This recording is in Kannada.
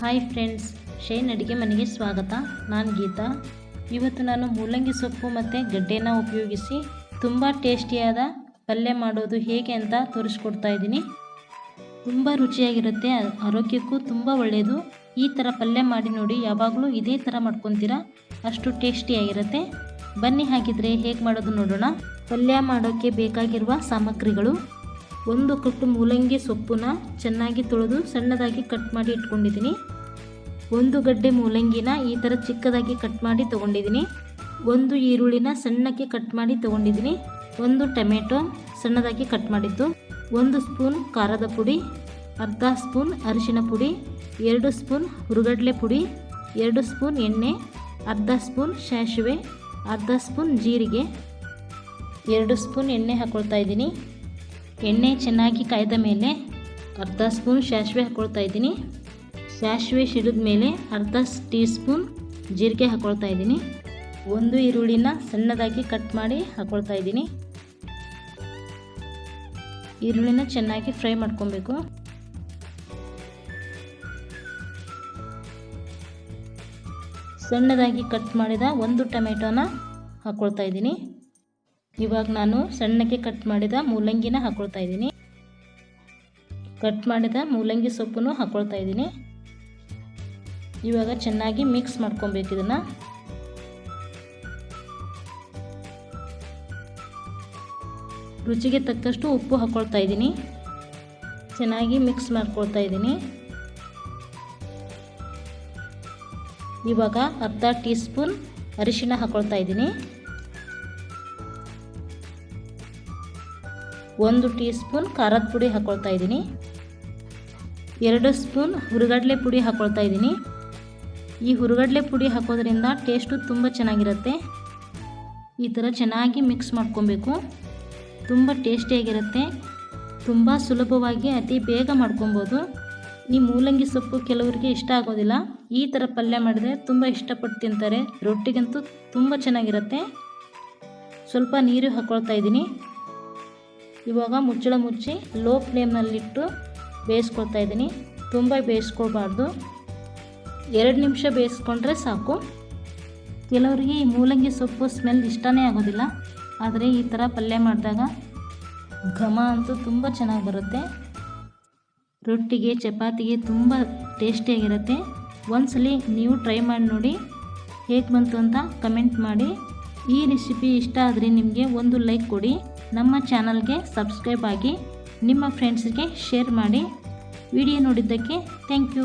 ಹಾಯ್ ಫ್ರೆಂಡ್ಸ್ ಶೈನ್ ಅಡುಗೆ ಮನೆಗೆ ಸ್ವಾಗತ. ನಾನು ಗೀತಾ. ಇವತ್ತು ನಾನು ಮೂಲಂಗಿ ಸೊಪ್ಪು ಮತ್ತು ಗಡ್ಡೆನ ಉಪಯೋಗಿಸಿ ತುಂಬ ಟೇಸ್ಟಿಯಾದ ಪಲ್ಯ ಮಾಡೋದು ಹೇಗೆ ಅಂತ ತೋರಿಸ್ಕೊಡ್ತಾ ಇದ್ದೀನಿ. ತುಂಬ ರುಚಿಯಾಗಿರುತ್ತೆ, ಆರೋಗ್ಯಕ್ಕೂ ತುಂಬ ಒಳ್ಳೆಯದು ಈ ಥರ ಪಲ್ಯ ಮಾಡಿ ನೋಡಿ, ಯಾವಾಗಲೂ ಇದೇ ಥರ ಮಾಡ್ಕೊತೀರಾ? ಅಷ್ಟು ಟೇಸ್ಟಿಯಾಗಿರುತ್ತೆ. ಬನ್ನಿ, ಹಾಗಿದ್ರೆ ಹೇಗೆ ಮಾಡೋದು ನೋಡೋಣ. ಪಲ್ಯ ಮಾಡೋಕ್ಕೆ ಬೇಕಾಗಿರುವ ಸಾಮಗ್ರಿಗಳು. ಒಂದು ಕಟ್ಟು ಮೂಲಂಗಿ ಸೊಪ್ಪನ್ನ ಚೆನ್ನಾಗಿ ತೊಳೆದು ಸಣ್ಣದಾಗಿ ಕಟ್ ಮಾಡಿ ಇಟ್ಕೊಂಡಿದ್ದೀನಿ. ಒಂದು ಗಡ್ಡೆ ಮೂಲಂಗಿನ ಈ ಥರ ಚಿಕ್ಕದಾಗಿ ಕಟ್ ಮಾಡಿ ತೊಗೊಂಡಿದ್ದೀನಿ. ಒಂದು ಈರುಳ್ಳಿನ ಸಣ್ಣಕ್ಕೆ ಕಟ್ ಮಾಡಿ ತೊಗೊಂಡಿದ್ದೀನಿ. ಒಂದು ಟೊಮೆಟೊ ಸಣ್ಣದಾಗಿ ಕಟ್ ಮಾಡಿದ್ದು. ಒಂದು ಸ್ಪೂನ್ ಖಾರದ ಪುಡಿ, ಅರ್ಧ ಸ್ಪೂನ್ ಅರಿಶಿನ ಪುಡಿ, ಎರಡು ಸ್ಪೂನ್ ಹುರುಗಡ್ಲೆ ಪುಡಿ, ಎರಡು ಸ್ಪೂನ್ ಎಣ್ಣೆ, ಅರ್ಧ ಸ್ಪೂನ್ ಸಾಸಿವೆ ಅರ್ಧ ಸ್ಪೂನ್ ಜೀರಿಗೆ, ಎರಡು ಸ್ಪೂನ್ ಎಣ್ಣೆ ಹಾಕ್ಕೊಳ್ತಾ ಇದ್ದೀನಿ. ಎಣ್ಣೆ ಚೆನ್ನಾಗಿ ಕಾಯ್ದ ಮೇಲೆ ಅರ್ಧ ಸ್ಪೂನ್ ಸಾಸಿವೆ ಹಾಕ್ಕೊಳ್ತಾ ಇದ್ದೀನಿ. ಸಾಸಿವೆ ಸಿಡಿದ ಮೇಲೆ ಅರ್ಧ ಟೀ ಸ್ಪೂನ್ ಜೀರಿಗೆ ಹಾಕ್ಕೊಳ್ತಾ ಇದ್ದೀನಿ. ಒಂದು ಈರುಳ್ಳಿನ ಸಣ್ಣದಾಗಿ ಕಟ್ ಮಾಡಿ ಹಾಕ್ಕೊಳ್ತಾ ಇದ್ದೀನಿ. ಈರುಳ್ಳಿನ ಚೆನ್ನಾಗಿ ಫ್ರೈ ಮಾಡ್ಕೊಬೇಕು. ಸಣ್ಣದಾಗಿ ಕಟ್ ಮಾಡಿದ ಒಂದು ಟೊಮೆಟೊನ ಹಾಕ್ಕೊಳ್ತಾ ಇದ್ದೀನಿ. ಇವಾಗ ನಾನು ಸಣ್ಣಕ್ಕೆ ಕಟ್ ಮಾಡಿದ ಮೂಲಂಗಿನ ಹಾಕೊಳ್ತಾ ಇದ್ದೀನಿ. ಕಟ್ ಮಾಡಿದ ಮೂಲಂಗಿ ಸೊಪ್ಪನ್ನು ಹಾಕೊಳ್ತಾ ಇದ್ದೀನಿ. ಇವಾಗ ಚೆನ್ನಾಗಿ ಮಿಕ್ಸ್ ಮಾಡ್ಕೊಬೇಕು ಇದನ್ನು. ರುಚಿಗೆ ತಕ್ಕಷ್ಟು ಉಪ್ಪು ಹಾಕ್ಕೊಳ್ತಾ ಇದ್ದೀನಿ. ಚೆನ್ನಾಗಿ ಮಿಕ್ಸ್ ಮಾಡ್ಕೊಳ್ತಾ ಇದ್ದೀನಿ. ಇವಾಗ ಅರ್ಧ ಟೀ ಸ್ಪೂನ್ ಅರಿಶಿಣ ಹಾಕ್ಕೊಳ್ತಾ ಇದ್ದೀನಿ. ಒಂದು ಟೀ ಸ್ಪೂನ್ ಖಾರದ ಪುಡಿ ಹಾಕ್ಕೊಳ್ತಾ ಇದ್ದೀನಿ. ಎರಡು ಸ್ಪೂನ್ ಹುರುಗಡಲೆ ಪುಡಿ ಹಾಕ್ಕೊಳ್ತಾ ಇದ್ದೀನಿ. ಈ ಹುರುಗಡಲೆ ಪುಡಿ ಹಾಕೋದ್ರಿಂದ ಟೇಸ್ಟು ತುಂಬ ಚೆನ್ನಾಗಿರುತ್ತೆ. ಈ ಥರ ಚೆನ್ನಾಗಿ ಮಿಕ್ಸ್ ಮಾಡ್ಕೊಬೇಕು. ತುಂಬ ಟೇಸ್ಟಿಯಾಗಿರುತ್ತೆ. ತುಂಬ ಸುಲಭವಾಗಿ ಅತಿ ಬೇಗ ಮಾಡ್ಕೊಬೋದು. ಈ ಮೂಲಂಗಿ ಸೊಪ್ಪು ಕೆಲವರಿಗೆ ಇಷ್ಟ ಆಗೋದಿಲ್ಲ. ಈ ಥರ ಪಲ್ಯ ಮಾಡಿದ್ರೆ ತುಂಬ ಇಷ್ಟಪಟ್ಟು ತಿಂತಾರೆ. ರೊಟ್ಟಿಗಂತೂ ತುಂಬ ಚೆನ್ನಾಗಿರುತ್ತೆ. ಸ್ವಲ್ಪ ನೀರು ಹಾಕ್ಕೊಳ್ತಾ ಇದ್ದೀನಿ. ಇವಾಗ ಮುಚ್ಚಳ ಮುಚ್ಚಿ ಲೋ ಫ್ಲೇಮ್ನಲ್ಲಿಟ್ಟು ಬೇಯಿಸ್ಕೊಳ್ತಾ ಇದ್ದೀನಿ. ತುಂಬ ಬೇಯಿಸ್ಕೊಳ್ಬಾರ್ದು. ಎರಡು ನಿಮಿಷ ಬೇಯಿಸ್ಕೊಂಡ್ರೆ ಸಾಕು. ಕೆಲವರಿಗೆ ಈ ಮೂಲಂಗಿ ಸೊಪ್ಪು ಸ್ಮೆಲ್ ಇಷ್ಟನೇ ಆಗೋದಿಲ್ಲ. ಆದರೆ ಈ ಥರ ಪಲ್ಯ ಮಾಡಿದಾಗ ಘಮ ಅಂತೂ ತುಂಬ ಚೆನ್ನಾಗಿ ಬರುತ್ತೆ. ರೊಟ್ಟಿಗೆ, ಚಪಾತಿಗೆ ತುಂಬ ಟೇಸ್ಟಿಯಾಗಿರುತ್ತೆ ಒಂದ್ಸಲಿ ನೀವು ಟ್ರೈ ಮಾಡಿ ನೋಡಿ ಹೇಗೆ ಬಂತು ಅಂತ ಕಮೆಂಟ್ ಮಾಡಿ. ಈ ರೆಸಿಪಿ ಇಷ್ಟ ಆದರೆ ನಿಮಗೆ ಒಂದು ಲೈಕ್ ಕೊಡಿ. ನಮ್ಮ ಚಾನಲ್ಗೆ ಸಬ್ಸ್ಕ್ರೈಬ್ ಆಗಿ ನಿಮ್ಮ ಫ್ರೆಂಡ್ಸ್ಗೆ ಶೇರ್ ಮಾಡಿ. ವಿಡಿಯೋ ನೋಡಿದ್ದಕ್ಕೆ ಥ್ಯಾಂಕ್ ಯು